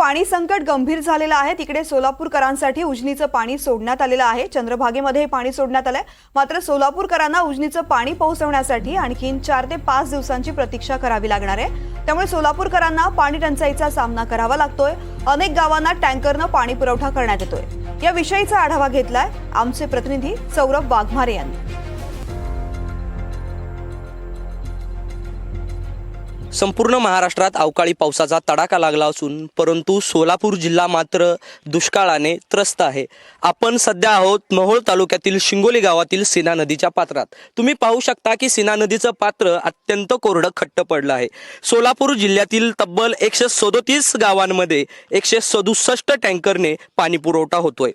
पाणी संकट गंभीर झालेलं आहे. तिकडे सोलापूरकरांसाठी उजनीचं पाणी सोडण्यात आलेलं आहे. चंद्रभागेमध्ये हे पाणी सोडण्यात आलंय. मात्र सोलापूरकरांना उजनीचं पाणी पोहोचवण्यासाठी आणखीन चार ते पाच दिवसांची प्रतीक्षा करावी लागणार आहे. त्यामुळे सोलापूरकरांना पाणी टंचाईचा सामना करावा लागतोय. अनेक गावांना टँकरनं पाणी पुरवठा करण्यात येतोय. या विषयीचा आढावा घेतलाय आमचे प्रतिनिधी सौरभ वाघमारे यांनी. संपूर्ण महाराष्ट्रात अवकाळी पावसाचा तडाखा लागला असून परंतु सोलापूर जिल्हा मात्र दुष्काळाने त्रस्त आहे. आपण सध्या आहोत महोळ तालुक्यातील शिंगोली गावातील सीना नदीच्या पात्रात. तुम्ही पाहू शकता की सीना नदीचं पात्र अत्यंत कोरडं खट्ट पडलं आहे. सोलापूर जिल्ह्यातील तब्बल एकशे सदोतीस गावांमध्ये एकशे सदुसष्ट टँकरने पाणीपुरवठा होतोय.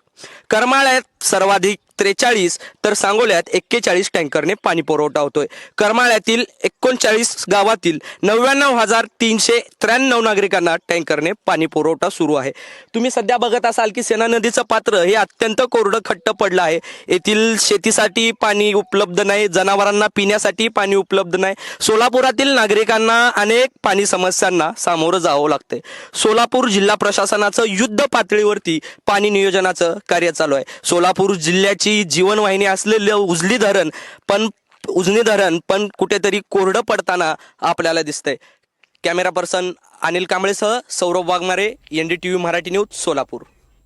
करमाळ्यात सर्वाधिक त्रेचाळीस तर सांगोल्यात एक्केचाळीस टँकरने पाणी पुरवठा होतोय. करमाळ्यातील एकोणचाळीस गावातील नव्याण्णव हजार तीनशे त्र्याण्णव नागरिकांना टँकरने पाणी पुरवठा सुरू आहे. तुम्ही सध्या बघत असाल की सेना नदीचं पात्र हे अत्यंत कोरडं खट्ट पडलं आहे. येथील शेतीसाठी पाणी उपलब्ध नाही जनावरांना पिण्यासाठी पाणी उपलब्ध नाही. सोलापुरातील नागरिकांना अनेक पाणी समस्यांना सामोरं जावं लागतंय. सोलापूर जिल्हा प्रशासनाचं युद्ध पातळीवरती पाणी नियोजनाचं कार्य चालू आहे. सोलापूर जिल्ह्याची जीवनवाहिनी असलेलं उजली धरण पण उजनी धरण पण कुठेतरी कोरडं पडताना आपल्याला दिसतंय. Camera person Anil कांबळेसह Saurabh Waghmare N D T V Marathi news Solapur.